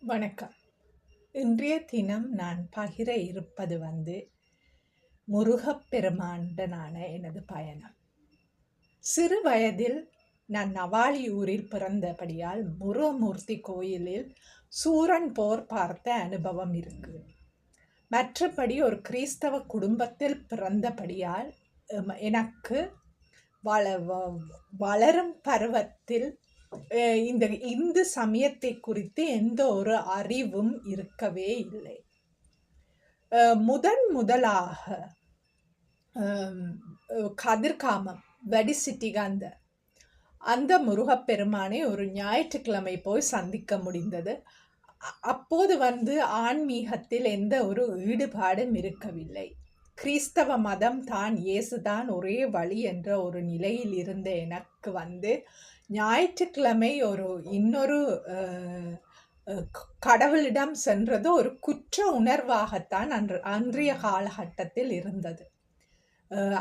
வணக்கம். இன்றைய தினம் நான் பகிர இருப்பது வந்து முருகப்பெருமாண்டனான எனது பயணம். சிறு வயதில் நான் நவாலியூரில் பிறந்தபடியால் முருகமூர்த்தி கோயிலில் சூரன் போர் பார்த்த அனுபவம் இருக்கு. மற்றபடி ஒரு கிறிஸ்தவ குடும்பத்தில் பிறந்தபடியால் எனக்கு வள வ- வளரும் பருவத்தில் இந்த இந்து சமயத்தை குறித்து எந்த ஒரு அறிவும் இருக்கவே இல்லை. முதன் முதலாக கதிர்காமம் வெடி கதிர்காமம் வடிசிட்டிகாந்த அந்த முருகப்பெருமானை ஒரு ஞாயிற்றுக்கிழமை போய் சந்திக்க முடிந்தது. அ- அப்போது வந்து ஆன்மீகத்தில் எந்த ஒரு ஈடுபாடும் இருக்கவில்லை. கிறிஸ்தவ மதம் தான் இயேசுதான் ஒரே வழி என்ற ஒரு நிலையில் இருந்த எனக்கு வந்து ஞாயிற்றுக்கிழமை ஒரு இன்னொரு கடவுளிடம் சென்றது ஒரு குற்ற உணர்வாகத்தான் அன்று அன்றைய காலகட்டத்தில் இருந்தது.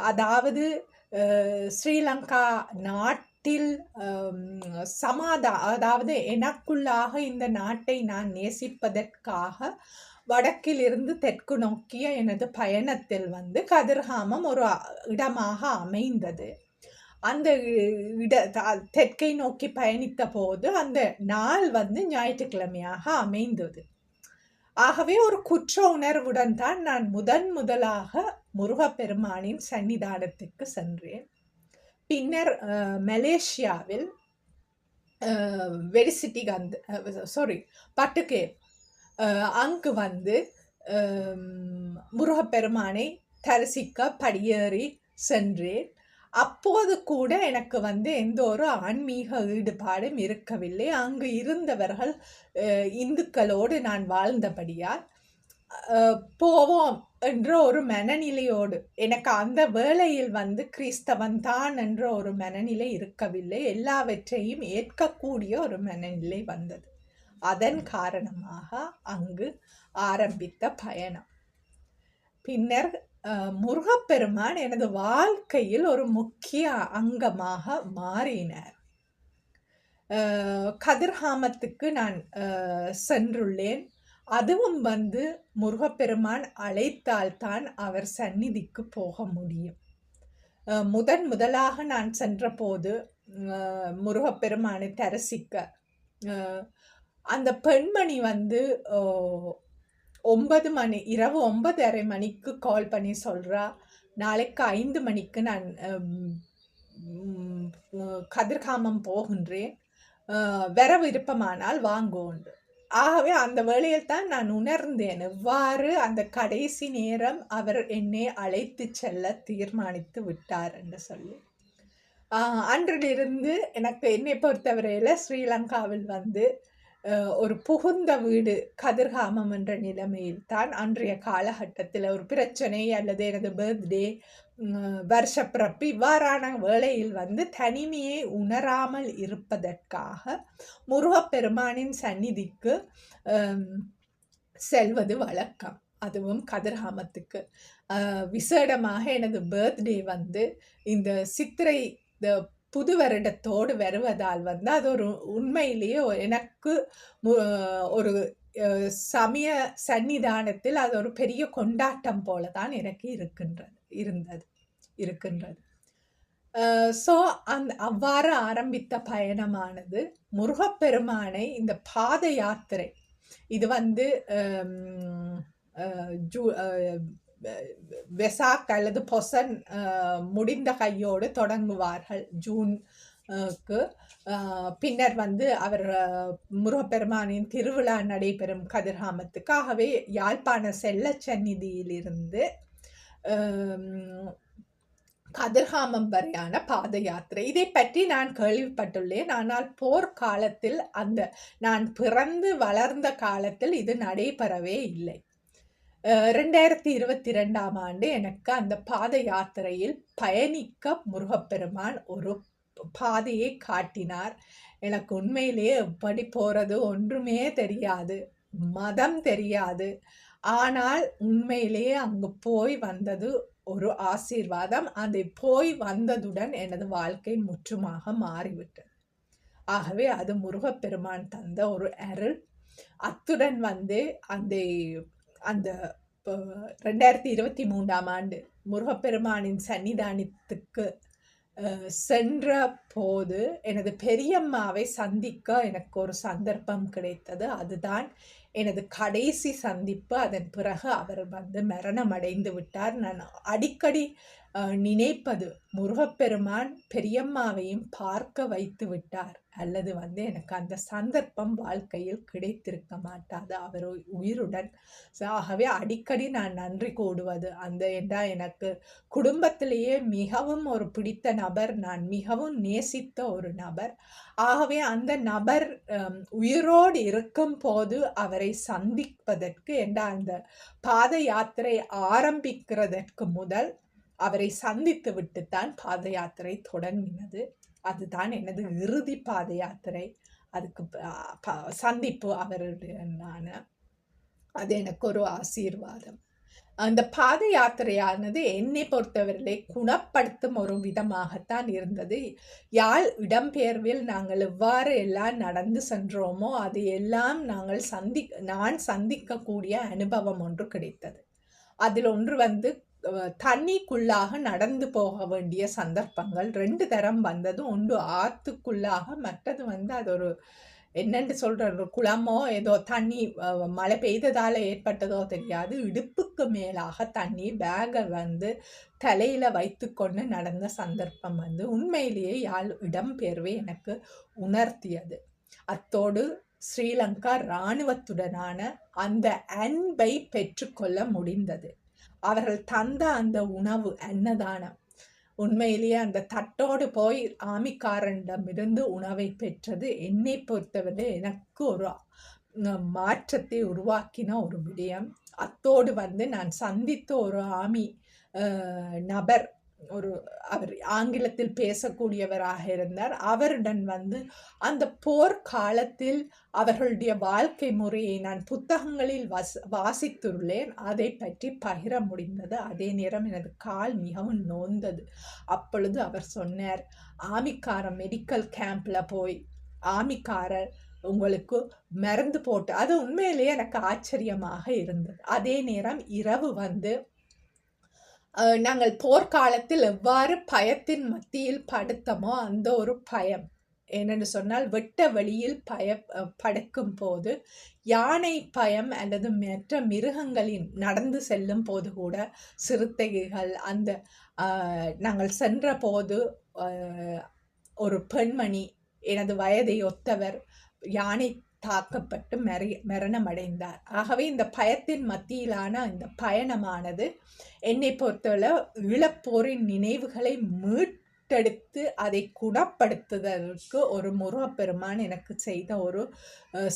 அதாவது ஸ்ரீலங்கா நாட் நாட்டில் சமாதா அதாவது எனக்குள்ளாக இந்த நாட்டை நான் நேசிப்பதற்காக வடக்கில் இருந்து தெற்கு நோக்கிய எனது பயணத்தில் வந்து கதிர்காமம் ஒரு இடமாக அமைந்தது. அந்த இட தெற்கை நோக்கி பயணித்த போது அந்த நாள் வந்து ஞாயிற்றுக்கிழமையாக அமைந்தது. ஆகவே ஒரு குற்ற உணர்வுடன் தான் நான் முதன் முதலாக முருகப்பெருமானின் சன்னிதானத்துக்கு சென்றேன். பின்னர் மலேசியாவில் வெடிசிட்டி கந்து சாரி பட்டுக்கே அங்கு வந்து முருகப்பெருமானை தரிசிக்க படியேறி சென்றேன். அப்போது கூட எனக்கு வந்து எந்த ஒரு ஆன்மீக ஈடுபாடும் இருக்கவில்லை. அங்கு இருந்தவர்கள் இந்துக்களோடு நான் வாழ்ந்தபடியால் போவோம் என்ற ஒரு மனநிலையோடு. எனக்கு அந்த வேளையில் வந்து கிறிஸ்தவன் தான் என்ற ஒரு மனநிலை இருக்கவில்லை. எல்லாவற்றையும் ஏற்கக்கூடிய ஒரு மனநிலை வந்தது. அதன் காரணமாக அங்கு ஆரம்பித்த பயணம். பின்னர் முருகப்பெருமான் எனது வாழ்க்கையில் ஒரு முக்கிய அங்கமாக மாறினார். அஹ், கதிர்காமத்துக்கு நான் சென்றுள்ளேன். அதுவும் வந்து முருகப்பெருமான் அழைத்தால்தான் அவர் சந்நிதிக்கு போக முடியும். முதன் முதலாக நான் சென்றபோது முருகப்பெருமானை தரிசிக்க அந்த பெண்மணி வந்து ஒன்பது மணி இரவு ஒன்பதரை மணிக்கு கால் பண்ணி சொல்கிறா நாளைக்கு ஐந்து மணிக்கு நான் கதிர்காமம் போகின்றேன். அஹ், வர விருப்பமானால் வாங்கோண்டு. ஆகவே அந்த வேளையில் தான் நான் உணர்ந்தேன். எவ்வாறு அந்த கடைசி நேரம் அவர் என்னை அழைத்து செல்ல தீர்மானித்து விட்டார் என்று சொல்லி. அன்றிலிருந்து எனக்கு என்னை பொறுத்தவரையில் ஸ்ரீலங்காவில் வந்து ஒரு புகுந்த வீடு கதிர்காமம் என்ற நிலைமையில் தான் அன்றைய காலகட்டத்தில் ஒரு பிரச்சனை அல்லது எனது பர்த்டே வருஷப்பிறப்பு இவ்வாறான வேளையில் வந்து தனிமையை உணராமல் இருப்பதற்காக முருகப்பெருமானின் சந்நிதிக்கு செல்வது வழக்கம். அதுவும் கதிர்காமத்துக்கு. விசேடமாக எனது பர்த்டே வந்து இந்த சித்திரை இந்த புது வருடத்தோடு வருவதால் வந்து அது ஒரு உண்மையிலேயே எனக்கு மு- ஒரு சமய சன்னிதானத்தில் அது ஒரு பெரிய கொண்டாட்டம் போல தான் எனக்கு இருக்கின்றது. இருந்தது இருக்கின்றது. ஸோ அந்த அவ்வாறு ஆரம்பித்த பயணமானது முருகப்பெருமானை இந்த பாத யாத்திரை இது வந்து ஜூ வெசாக் அல்லது பொசன் முடிந்த கையோடு தொடங்குவார்கள் ஜூன் க்கு. பின்னர் வந்து அவர் முருகப்பெருமானின் திருவிழா நடைபெறும் கதிர்காமத்துக்காகவே யாழ்ப்பாண செல்ல சந்நிதியிலிருந்து கதிர்காமம் வரையான பாத யாத்திரை இதை பற்றி நான் கேள்விப்பட்டுள்ளேன் ஆனால் போர்க்காலத்தில் அந்த நான் பிறந்து வளர்ந்த காலத்தில் இது நடைபெறவே இல்லை ரெண்டாயிரத்தி இருபத்தி ரெண்டாம் ஆண்டு எனக்கு அந்த பாத யாத்திரையில் பயணிக்க முருகப்பெருமான் ஒரு பாதையை காட்டினார் எனக்கு உண்மையிலேயே எப்படி போகிறது ஒன்றுமே தெரியாது மதம் தெரியாது ஆனால் உண்மையிலேயே அங்கு போய் வந்தது ஒரு ஆசீர்வாதம். அதை போய் வந்ததுடன் எனது வாழ்க்கை முற்றுமாக மாறிவிட்டது. ஆகவே அது முருகப்பெருமான் தந்த ஒரு அருள். அத்துடன் வந்து அந்த அந்த ரெண்டாயிரத்தி இருபத்தி மூன்றாம் ஆண்டு முருகப்பெருமானின் சன்னிதானத்துக்கு சென்ற போது எனது பெரியம்மாவை சந்திக்க எனக்கு ஒரு சந்தர்ப்பம் கிடைத்தது. அதுதான் எனது கடைசி சந்திப்பு அதன் பிறகு அவர் வந்து மரணம் அடைந்து விட்டார். நான் அடிக்கடி நினைப்பது முருகப்பெருமான் பெரியம்மாவையும் பார்க்க வைத்து விட்டார். அல்லது வந்து எனக்கு அந்த சந்தர்ப்பம் வாழ்க்கையில் கிடைத்திருக்க மாட்டாது. அவர் உ- உயிருடன் ஆகவே அடிக்கடி நான் நன்றி கூடுவது அந்த என்றா எனக்கு குடும்பத்திலேயே மிகவும் ஒரு பிடித்த நபர் நான் மிகவும் நேசித்த ஒரு நபர். ஆகவே அந்த நபர் உயிரோடு இருக்கும் போது அவரை சந்திப்பதற்கு என்ற அந்த பாத யாத்திரை ஆரம்பிக்கிறதற்கு முதல் அவரை சந்தித்து விட்டுத்தான் பாத யாத்திரை தொடங்கினது. அதுதான் எனது இறுதி பாத யாத்திரை. அதுக்கு சந்திப்பு அவருடைய நான். அது எனக்கு ஒரு ஆசீர்வாதம். அந்த பாத யாத்திரையானது என்னை பொறுத்தவரையிலே குணப்படுத்தும் ஒரு விதமாகத்தான் இருந்தது. யாழ் இடம்பெயர்வில் நாங்கள் எவ்வாறு எல்லாம் நடந்து சென்றோமோ அது எல்லாம் நாங்கள் சந்தி நான் சந்திக்கக்கூடிய அனுபவம் ஒன்று கிடைத்தது. அதில் ஒன்று வந்து தண்ணிக்குள்ளாக நடந்து போக வேண்டிய சந்தர்ப்பங்கள். ரெண்டு தரம் வந்தது. ஒன்று ஆற்றுக்குள்ளாக மற்றது வந்து அது ஒரு என்னென்று சொல்கிற ஒரு குளமோ ஏதோ தண்ணி மழை பெய்ததால் ஏற்பட்டதோ தெரியாது. இடுப்புக்கு மேலாக தண்ணி பேகை வந்து தலையில் வைத்துக்கொண்டு நடந்த சந்தர்ப்பம் வந்து உண்மையிலேயே யாழ் இடம்பெயர்வை எனக்கு உணர்த்தியது. அத்தோடு ஸ்ரீலங்கா இராணுவத்துடனான அந்த அன்பை பெற்றுக்கொள்ள முடிந்தது. அவர்கள் தந்த அந்த உணவு அன்னதானம். உண்மையிலேயே அந்த தட்டோடு போய் ஆமிக்காரனிடமிருந்து உணவை பெற்றது என்னை பொறுத்தவரை எனக்கு ஒரு மாற்றத்தை உருவாக்கின ஒரு விடயம். அத்தோடு வந்து நான் சந்தித்த ஒரு ஆமி நபர் ஒரு அவர் ஆங்கிலத்தில் பேசக்கூடியவராக இருந்தார். அவருடன் வந்து அந்த போர்க்காலத்தில் அவர்களுடைய வாழ்க்கை முறையை நான் புத்தகங்களில் வஸ் வாசித்துள்ளேன். அதை பற்றி பகிர முடிந்தது. அதே நேரம் எனது கால் மிகவும் நோந்தது. அப்பொழுது அவர் சொன்னார் ஆமிக்காரன் மெடிக்கல் கேம்பில் போய் ஆமிக்காரர் உங்களுக்கு மருந்து போட்டு அது உண்மையிலேயே எனக்கு ஆச்சரியமாக இருந்தது. அதே நேரம் இரவு வந்து நாங்கள் போர்க்காலத்தில் எவ்வாறு பயத்தின் மத்தியில் படுத்தமோ அந்த ஒரு பயம். ஏனென்று சொன்னால் வெட்ட வழியில் பய படுக்கும் போது யானை பயம் அல்லது மற்ற மிருகங்களின் நடந்து செல்லும் போது கூட சிறுத்தைகள் அந்த நாங்கள் சென்ற போது ஒரு பெண்மணி எனது வயதை ஒத்தவர் யானை தாக்கப்பட்டு மெரைய மரணமடைந்தார். ஆகவே இந்த பயத்தின் மத்தியிலான இந்த பயணமானது என்னை பொறுத்தவரை இழப்போரின் நினைவுகளை மீட்டெடுத்து அதை குணப்படுத்துவதற்கு ஒரு முருகப்பெருமான் எனக்கு செய்த ஒரு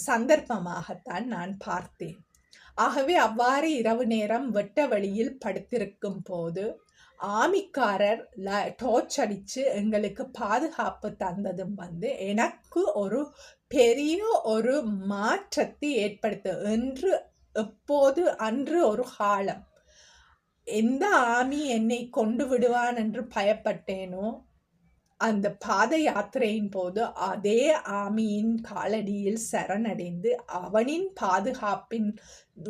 சந்தர்ப்பமாகத்தான் நான் பார்த்தேன். ஆகவே அவ்வாறு இரவு நேரம் வெட்ட வழியில் படுத்திருக்கும் போது ஆமிக்காரர் ல டோர்ச் அடித்து எங்களுக்கு பாதுகாப்பு தந்ததும் வந்து எனக்கு ஒரு பெரிய ஒரு மாற்றத்தை ஏற்படுத்து. என்று எப்போது அன்று ஒரு காலம். எந்த ஆமி என்னை கொண்டு விடுவான் என்று பயப்பட்டேனோ அந்த பாத யாத்திரையின் போது அதே ஆமியின் காலடியில் சரணடைந்து அவனின் பாதுகாப்பின்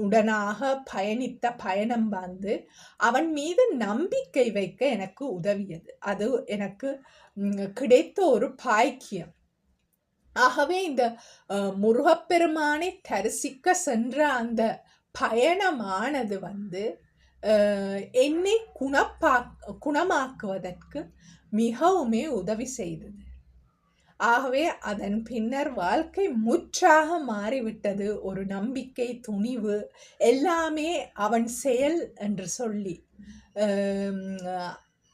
உடனாக பயணித்த பயணம் வந்து அவன் மீது நம்பிக்கை வைக்க எனக்கு உதவியது. அது எனக்கு கிடைத்த ஒரு பாக்கியம். ஆகவே இந்த முருகப்பெருமானை தரிசிக்க சென்ற அந்த பயணமானது வந்து என்னை குணப்பா குணமாக்குவதற்கு மிகவுமே உதவி செய்தது. ஆகவே அதன் பின்னர் வாழ்க்கை முற்றாக மாறிவிட்டது. ஒரு நம்பிக்கை துணிவு எல்லாமே அவன் செயல் என்று சொல்லி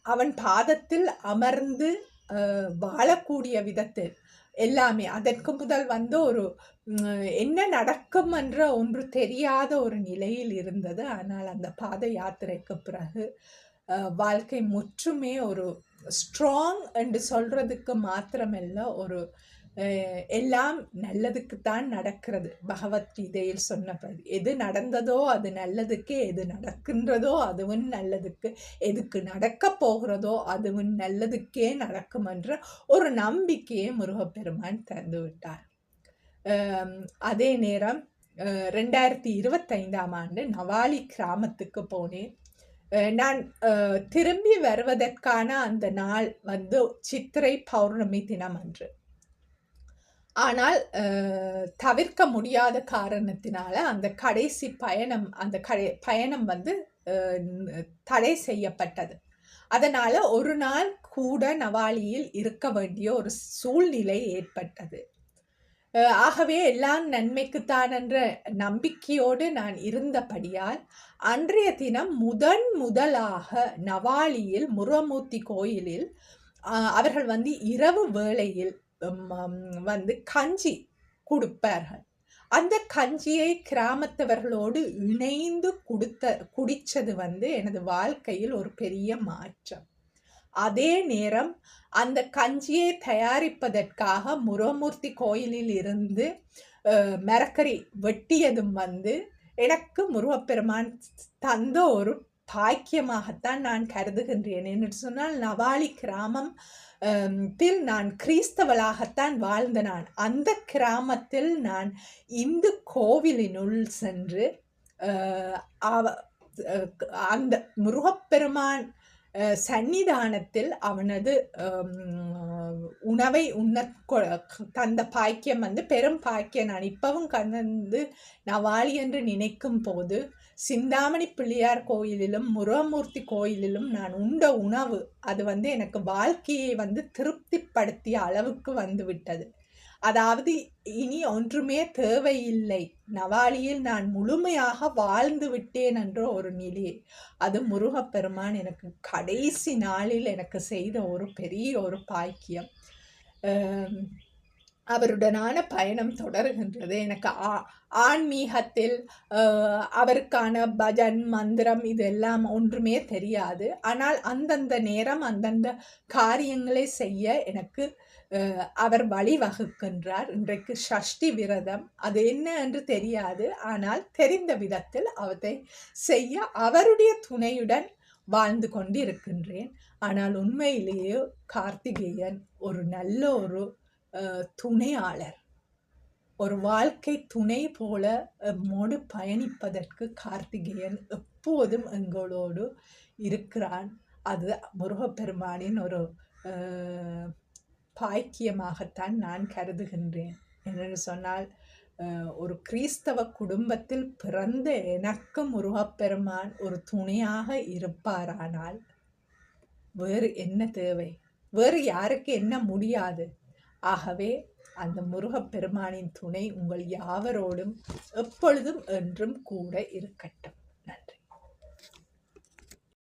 அவன் பாதத்தில் அமர்ந்து வாழக்கூடிய விதத்தில் எல்லாமே. அதற்கு முதல் வந்து ஒரு என்ன நடக்கும் என்ற ஒன்று தெரியாத ஒரு நிலையில் இருந்தது. ஆனால் அந்த பாத யாத்திரைக்கு பிறகு வாழ்க்கை முற்றுமே ஒரு ஸ்ட்ராங் என்று சொல்கிறதுக்கு மாத்திரமல்ல ஒரு எல்லாம் நல்லதுக்குத்தான் நடக்கிறது. பகவத்கீதையில் சொன்னபடி. எது நடந்ததோ அது நல்லதுக்கு எது நடக்கின்றதோ அதுவும் நல்லதுக்கு. எதுக்கு நடக்க போகிறதோ அதுவும் நல்லதுக்கே நடக்கும் என்ற ஒரு நம்பிக்கையை முருகப்பெருமான் தந்து விட்டார். அதே நேரம் ரெண்டாயிரத்தி இருபத்தைந்தாம் ஆண்டு நவாலி கிராமத்துக்கு போனேன். நான் திரும்பி வருவதற்கான அந்த நாள் வந்து சித்திரை பௌர்ணமி தினம் அன்று. ஆனால் தவிர்க்க முடியாத காரணத்தினால அந்த கடைசி பயணம் அந்த கடை பயணம் வந்து தடை செய்யப்பட்டது. அதனால் ஒரு நாள் கூட நவாலியில் இருக்க வேண்டிய ஒரு சூழ்நிலை ஏற்பட்டது. ஆகவே எல்லாம் நன்மைக்குத்தான் என்ற நம்பிக்கையோடு நான் இருந்தபடியால் அன்றைய தினம் முதன் முதலாக நவாலியில் முருகமூர்த்தி கோயிலில் அவர்கள் வந்து இரவு வேளையில் வந்து கஞ்சி கொடுப்பார்கள். அந்த கஞ்சியை கிராமத்தவர்களோடு இணைந்து கொடுத்த குடித்தது வந்து எனது வாழ்க்கையில் ஒரு பெரிய மாற்றம். அதே நேரம் அந்த கஞ்சியை தயாரிப்பதற்காக முருகமூர்த்தி கோயிலில் இருந்து மரக்கறி வெட்டியதும் வந்து எனக்கு முருகப்பெருமான் தந்த ஒரு பாக்கியமாகத்தான் நான் கருதுகின்றேன். என்று சொன்னால் நவாலி கிராமம் அம், தில் நான் கிறிஸ்தவளாகத்தான் வாழ்ந்த நான். அந்த கிராமத்தில் நான் இந்து கோவிலினுள் சென்று அவ- அந்த முருகப்பெருமான் சன்னிதானத்தில் சந்நிதானத்தில் அவனது உணவை உண்ண தந்த பாக்கியம் வந்து பெரும் பாக்கியம். நான் இப்பவும் கலந்து நவாளி என்று நினைக்கும் போது சிந்தாமணி பிள்ளையார் கோயிலிலும் முருகமூர்த்தி கோயிலிலும் நான் உண்ட உணவு அது வந்து எனக்கு வாழ்க்கையை வந்து திருப்திப்படுத்திய அளவுக்கு வந்து விட்டது. அதாவது இனி ஒன்றுமே தேவையில்லை. நவாலியில் நான் முழுமையாக வாழ்ந்து விட்டேன் என்ற ஒரு நிலை. அது முருகப்பெருமான் எனக்கு கடைசி நாளில் எனக்கு செய்த ஒரு பெரிய ஒரு பாக்கியம். அவருடனான பயணம் தொடர்கின்றது. எனக்கு ஆ- ஆன்மீகத்தில் அவருக்கான பஜன் மந்திரம் இதெல்லாம் ஒன்றுமே தெரியாது. ஆனால் அந்தந்த நேரம் அந்தந்த காரியங்களை செய்ய எனக்கு அவர் வழிவகுக்கின்றார் இன்றைக்கு ஷஷ்டி விரதம். அது என்ன என்று தெரியாது. ஆனால் தெரிந்த விதத்தில் அவற்றை செய்ய அவருடைய துணையுடன் வாழ்ந்து கொண்டு இருக்கின்றேன் ஆனால் உண்மையிலேயே கார்த்திகேயன் ஒரு நல்ல ஒரு துணையாளர். ஒரு வாழ்க்கை துணை போல மோடு பயணிப்பதற்கு கார்த்திகேயன் எப்போதும் எங்களோடு இருக்கிறான். அது முருகப்பெருமானின் ஒரு அஹ், பாக்கியமாகத்தான் நான் கருதுகின்றேன் என்னென்னு சொன்னால் ஒரு கிறிஸ்தவ குடும்பத்தில் பிறந்த எனக்கு முருகப்பெருமான் ஒரு துணையாக இருப்பாரானால் வேறு என்ன தேவை? வேறு யாருக்கு என்ன முடியாது? ஆகவே அந்த முருகப்பெருமானின் துணை உங்கள் யாவரோடும் எப்பொழுதும் என்றும் கூட இருக்கட்டும். நன்றி.